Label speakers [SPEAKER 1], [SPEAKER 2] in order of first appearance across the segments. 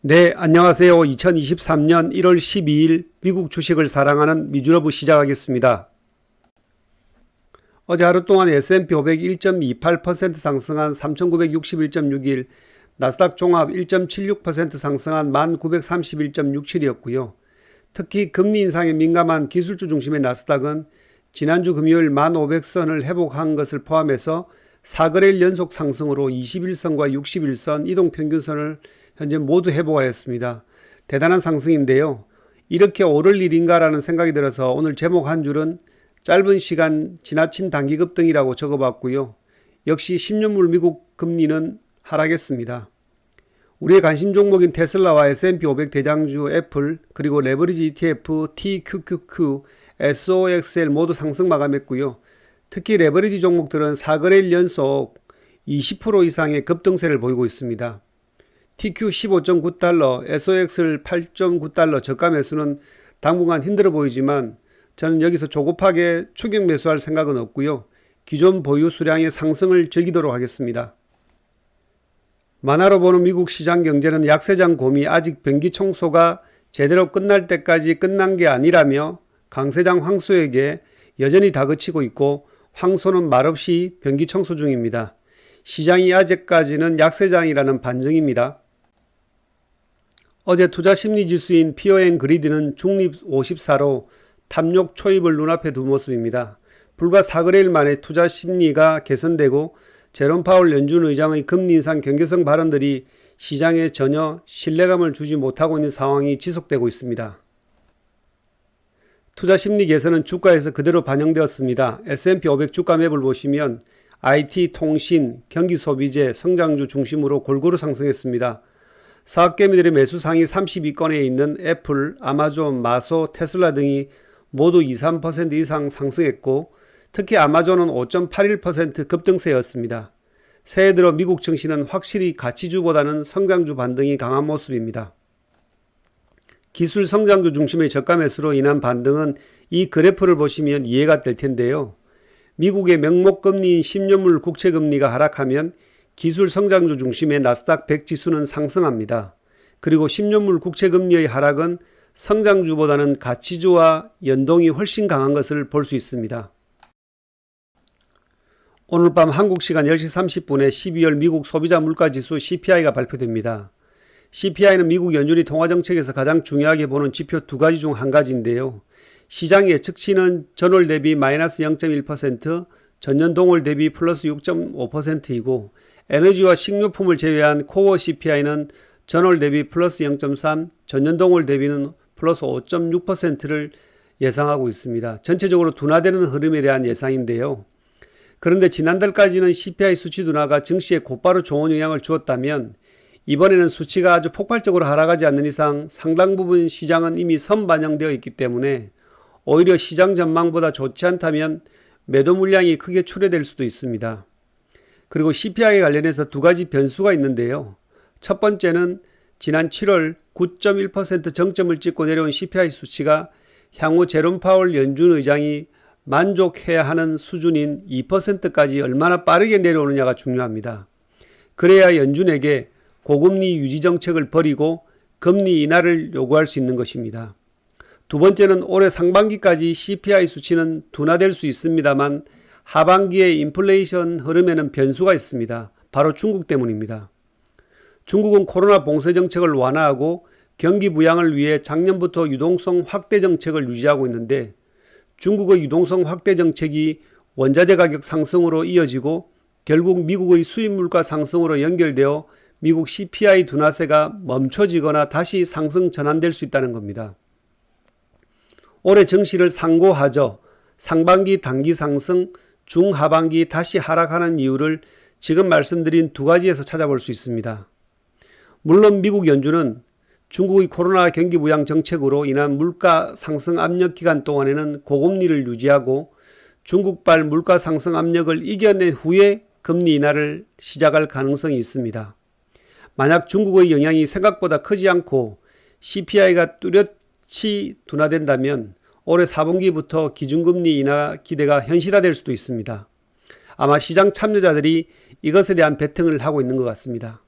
[SPEAKER 1] 네, 안녕하세요. 2023년 1월 12일 미국 주식을 사랑하는 미주러브 시작하겠습니다. 어제 하루 동안 S&P 500 1.28% 상승한 3,961.61, 나스닥 종합 1.76% 상승한 1,931.67이었고요. 특히 금리 인상에 민감한 기술주 중심의 나스닥은 지난주 금요일 1,500선을 회복한 것을 포함해서 4거래일 연속 상승으로 21선과 61선 이동평균선을 현재 모두 회복하였습니다. 대단한 상승인데요. 이렇게 오를 일인가라는 생각이 들어서 오늘 제목 한 줄은 짧은 시간 지나친 단기 급등이라고 적어봤고요. 역시 10년물 미국 금리는 하락했습니다. 우리의 관심 종목인 테슬라와 S&P 500 대장주 애플 그리고 레버리지 ETF TQQQ, SOXL 모두 상승 마감했고요. 특히 레버리지 종목들은 4거래일 연속 20% 이상의 급등세를 보이고 있습니다. TQ 15.9달러, SOX를 8.9달러 저가 매수는 당분간 힘들어 보이지만 저는 여기서 조급하게 추격 매수할 생각은 없고요. 기존 보유 수량의 상승을 즐기도록 하겠습니다. 만화로 보는 미국 시장 경제는 약세장 곰이 아직 변기 청소가 제대로 끝날 때까지 끝난 게 아니라며 강세장 황소에게 여전히 다그치고 있고 황소는 말없이 변기 청소 중입니다. 시장이 아직까지는 약세장이라는 반증입니다. 어제 투자 심리 지수인 피어앤 그리드는 중립 54로 탐욕 초입을 눈앞에 둔 모습입니다. 불과 4거래일 만에 투자 심리가 개선되고 제롬 파월 연준 의장의 금리 인상 경계성 발언들이 시장에 전혀 신뢰감을 주지 못하고 있는 상황이 지속되고 있습니다. 투자 심리 개선은 주가에서 그대로 반영되었습니다. S&P 500 주가 맵을 보시면 IT, 통신, 경기 소비재, 성장주 중심으로 골고루 상승했습니다. 사업개미들의 매수 상위 30위권에 있는 애플, 아마존, 마소, 테슬라 등이 모두 2, 3% 이상 상승했고 특히 아마존은 5.81% 급등세였습니다. 새해 들어 미국 증시는 확실히 가치주보다는 성장주 반등이 강한 모습입니다. 기술 성장주 중심의 저가 매수로 인한 반등은 이 그래프를 보시면 이해가 될 텐데요. 미국의 명목금리인 10년물 국채금리가 하락하면 기술 성장주 중심의 나스닥 100 지수는 상승합니다. 그리고 10년물 국채 금리의 하락은 성장주보다는 가치주와 연동이 훨씬 강한 것을 볼 수 있습니다. 오늘 밤 한국 시간 10시 30분에 12월 미국 소비자 물가 지수 CPI가 발표됩니다. CPI는 미국 연준이 통화 정책에서 가장 중요하게 보는 지표 두 가지 중 한 가지인데요. 시장 예측치는 전월 대비 마이너스 0.1%, 전년 동월 대비 플러스 6.5%이고 에너지와 식료품을 제외한 코어 CPI는 전월 대비 플러스 0.3, 전년 동월 대비는 플러스 5.6%를 예상하고 있습니다. 전체적으로 둔화되는 흐름에 대한 예상인데요. 그런데 지난달까지는 CPI 수치 둔화가 증시에 곧바로 좋은 영향을 주었다면 이번에는 수치가 아주 폭발적으로 하락하지 않는 이상 상당 부분 시장은 이미 선반영되어 있기 때문에 오히려 시장 전망보다 좋지 않다면 매도 물량이 크게 출회될 수도 있습니다. 그리고 CPI에 관련해서 두 가지 변수가 있는데요. 첫 번째는 지난 7월 9.1% 정점을 찍고 내려온 CPI 수치가 향후 제롬 파월 연준 의장이 만족해야 하는 수준인 2%까지 얼마나 빠르게 내려오느냐가 중요합니다. 그래야 연준에게 고금리 유지 정책을 버리고 금리 인하를 요구할 수 있는 것입니다. 두 번째는 올해 상반기까지 CPI 수치는 둔화될 수 있습니다만 하반기의 인플레이션 흐름에는 변수가 있습니다. 바로 중국 때문입니다. 중국은 코로나 봉쇄 정책을 완화하고 경기 부양을 위해 작년부터 유동성 확대 정책을 유지하고 있는데 중국의 유동성 확대 정책이 원자재 가격 상승으로 이어지고 결국 미국의 수입 물가 상승으로 연결되어 미국 CPI 둔화세가 멈춰지거나 다시 상승 전환될 수 있다는 겁니다. 올해 증시를 상고하죠. 상반기 단기 상승, 중하반기 다시 하락하는 이유를 지금 말씀드린 두 가지에서 찾아볼 수 있습니다. 물론 미국 연준은 중국의 코로나 경기 부양 정책으로 인한 물가 상승 압력 기간 동안에는 고금리를 유지하고 중국발 물가 상승 압력을 이겨낸 후에 금리 인하를 시작할 가능성이 있습니다. 만약 중국의 영향이 생각보다 크지 않고 CPI가 뚜렷이 둔화된다면 올해 4분기부터 기준금리 인하 기대가 현실화될 수도 있습니다. 아마 시장 참여자들이 이것에 대한 베팅을 하고 있는 것 같습니다.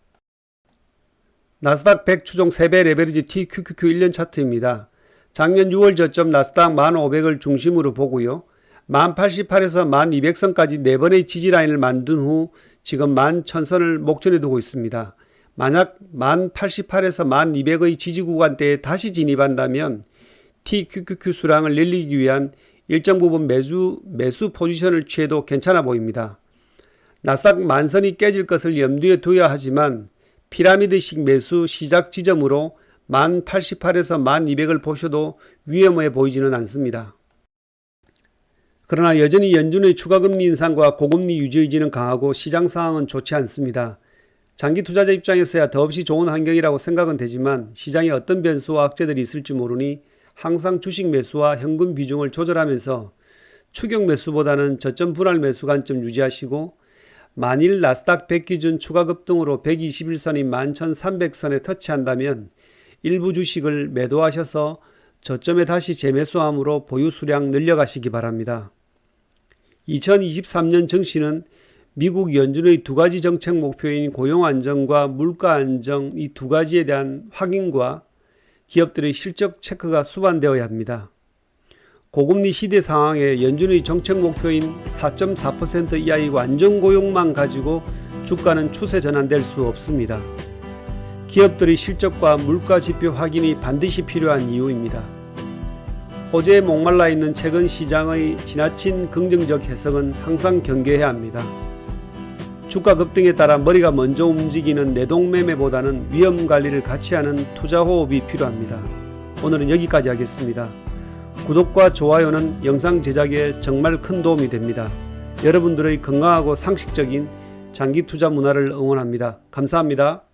[SPEAKER 1] 나스닥 100 추종 3배 레버리지 TQQQ 1년 차트입니다. 작년 6월 저점 나스닥 1500을 중심으로 보고요. 1088에서 1200선까지 4번의 지지라인을 만든 후 지금 11,000선을 목전에 두고 있습니다. 만약 1088에서 1200의 지지 구간대에 다시 진입한다면 TQQQ 수량을 늘리기 위한 일정 부분 매수, 매수 포지션을 취해도 괜찮아 보입니다. 나스닥 만선이 깨질 것을 염두에 둬야 하지만 피라미드식 매수 시작 지점으로 1088에서 1200을 보셔도 위험해 보이지는 않습니다. 그러나 여전히 연준의 추가금리 인상과 고금리 유지 의지는 강하고 시장 상황은 좋지 않습니다. 장기 투자자 입장에서야 더없이 좋은 환경이라고 생각은 되지만 시장에 어떤 변수와 악재들이 있을지 모르니 항상 주식 매수와 현금 비중을 조절하면서 추격 매수보다는 저점 분할 매수 관점 유지하시고 만일 나스닥 100 기준 추가 급등으로 121선인 11,300선에 터치한다면 일부 주식을 매도하셔서 저점에 다시 재매수함으로 보유 수량 늘려가시기 바랍니다. 2023년 증시는 미국 연준의 두 가지 정책 목표인 고용 안정과 물가 안정 이 두 가지에 대한 확인과 기업들의 실적 체크가 수반되어야 합니다. 고금리 시대 상황에 연준의 정책 목표인 4.4% 이하의 완전 고용만 가지고 주가는 추세 전환될 수 없습니다. 기업들의 실적과 물가 지표 확인이 반드시 필요한 이유입니다. 호재에 목말라 있는 최근 시장의 지나친 긍정적 해석은 항상 경계해야 합니다. 주가 급등에 따라 머리가 먼저 움직이는 내동매매보다는 위험 관리를 같이 하는 투자 호흡이 필요합니다. 오늘은 여기까지 하겠습니다. 구독과 좋아요는 영상 제작에 정말 큰 도움이 됩니다. 여러분들의 건강하고 상식적인 장기 투자 문화를 응원합니다. 감사합니다.